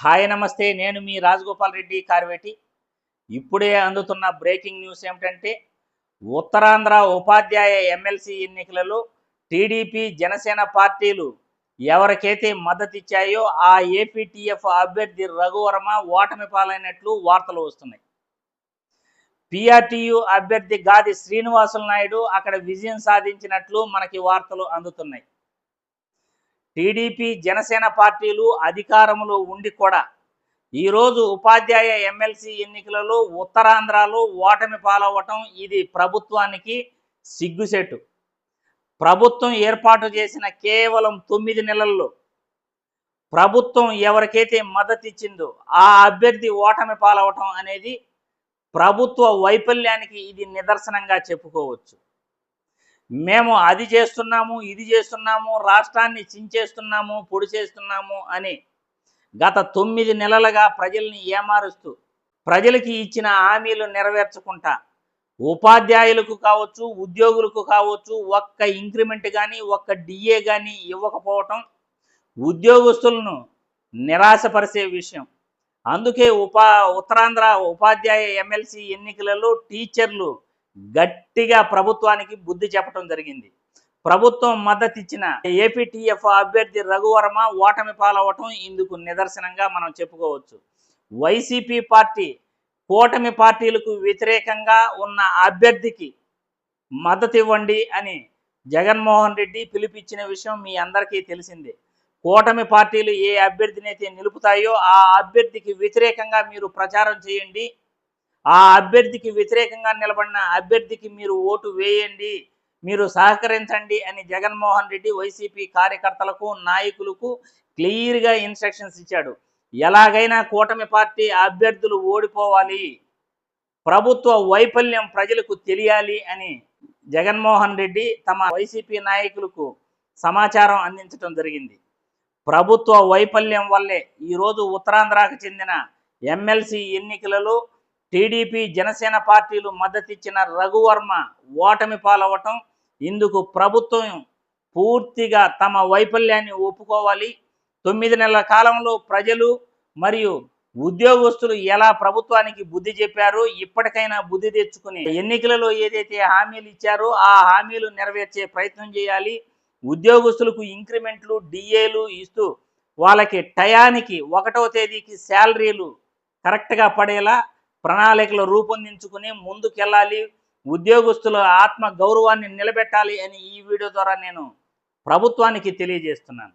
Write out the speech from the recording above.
Hi నమస్తే. నేను మీ రాజగోపాల్ రెడ్డి కార్వేటి. ఇప్పుడే అందుతున్న బ్రేకింగ్ న్యూస్ ఏమిటంటే ఉత్తరాంధ్ర ఉపాధ్యాయ ఎమ్మెల్సీ ఎన్నికలలో టీడీపీ జనసేన పార్టీలు ఎవరికైతే మద్దతు ఇచ్చాయో ఆ ఏపీటీఎఫ్ అభ్యర్థి రఘువర్మ ఓటమి పాలైనట్లు వార్తలు వస్తున్నాయి. పిఆర్టీయు అభ్యర్థి గాది శ్రీనివాసులు నాయుడు అక్కడ విజయం సాధించినట్లు మనకి వార్తలు అందుతున్నాయి. టీడీపీ జనసేన పార్టీలు అధికారంలో ఉండి కూడా ఈరోజు ఉపాధ్యాయ ఎమ్మెల్సీ ఎన్నికలలో ఉత్తరాంధ్రలో ఓటమి పాలవ్వటం ఇది ప్రభుత్వానికి సిగ్గుసేటు. ప్రభుత్వం ఏర్పాటు చేసిన కేవలం తొమ్మిది నెలల్లో ప్రభుత్వం ఎవరికైతే మద్దతు ఇచ్చిందో ఆ అభ్యర్థి ఓటమి పాలవటం అనేది ప్రభుత్వ వైఫల్యానికి ఇది నిదర్శనంగా చెప్పుకోవచ్చు. మేము అది చేస్తున్నాము ఇది చేస్తున్నాము రాష్ట్రాన్ని చించేస్తున్నాము పొడి చేస్తున్నాము అని గత తొమ్మిది నెలలుగా ప్రజల్ని ఏమారుస్తూ ప్రజలకి ఇచ్చిన హామీలు నెరవేర్చకుండా ఉపాధ్యాయులకు కావచ్చు ఉద్యోగులకు కావచ్చు ఒక్క ఇంక్రిమెంట్ కానీ ఒక్క డిఏ కానీ ఇవ్వకపోవటం ఉద్యోగస్తులను నిరాశపరిచే విషయం. అందుకే ఉపా ఉత్తరాంధ్ర ఉపాధ్యాయ ఎమ్మెల్సీ ఎన్నికలలో టీచర్లు గట్టిగా ప్రభుత్వానికి బుద్ధి చెప్పడం జరిగింది. ప్రభుత్వం మద్దతు ఇచ్చిన ఏపీటీఎఫ్ అభ్యర్థి రఘువర్మ ఓటమి పాలవటం ఇందుకు నిదర్శనంగా మనం చెప్పుకోవచ్చు. వైసీపీ పార్టీ కూటమి పార్టీలకు వ్యతిరేకంగా ఉన్న అభ్యర్థికి మద్దతు ఇవ్వండి అని జగన్మోహన్ రెడ్డి పిలిపించిన విషయం మీ అందరికీ తెలిసిందే. కూటమి పార్టీలు ఏ అభ్యర్థినైతే నిలుపుతాయో ఆ అభ్యర్థికి వ్యతిరేకంగా మీరు ప్రచారం చేయండి. ఆ అభ్యర్థికి వ్యతిరేకంగా నిలబడిన అభ్యర్థికి మీరు ఓటు వేయండి మీరు సహకరించండి అని జగన్మోహన్ రెడ్డి వైసీపీ కార్యకర్తలకు నాయకులకు క్లియర్గా ఇన్స్ట్రక్షన్స్ ఇచ్చాడు. ఎలాగైనా కూటమి పార్టీ అభ్యర్థులు ఓడిపోవాలి ప్రభుత్వ వైఫల్యం ప్రజలకు తెలియాలి అని జగన్మోహన్ రెడ్డి తమ వైసీపీ నాయకులకు సమాచారం అందించడం జరిగింది. ప్రభుత్వ వైఫల్యం వల్లే ఈరోజు ఉత్తరాంధ్రకు చెందిన ఎమ్మెల్సీ ఎన్నికలలో టీడీపీ జనసేన పార్టీలు మద్దతిచ్చిన రఘువర్మ ఓటమి పాలవటం ఇందుకు ప్రభుత్వం పూర్తిగా తమ వైఫల్యాన్ని ఒప్పుకోవాలి. తొమ్మిది నెలల కాలంలో ప్రజలు మరియు ఉద్యోగస్తులు ఎలా ప్రభుత్వానికి బుద్ధి చెప్పారో ఇప్పటికైనా బుద్ధి తెచ్చుకుని ఎన్నికలలో ఏదైతే హామీలు ఇచ్చారో ఆ హామీలు నెరవేర్చే ప్రయత్నం చేయాలి. ఉద్యోగస్తులకు ఇంక్రిమెంట్లు డిఏలు ఇస్తూ వాళ్ళకి టయానికి ఒకటో తేదీకి శాలరీలు కరెక్ట్గా పడేలా ప్రణాళికలు రూపొందించుకుని ముందుకెళ్ళాలి. ఉద్యోగస్తుల ఆత్మ గౌరవాన్ని నిలబెట్టాలి అని ఈ వీడియో ద్వారా నేను ప్రభుత్వానికి తెలియజేస్తున్నాను.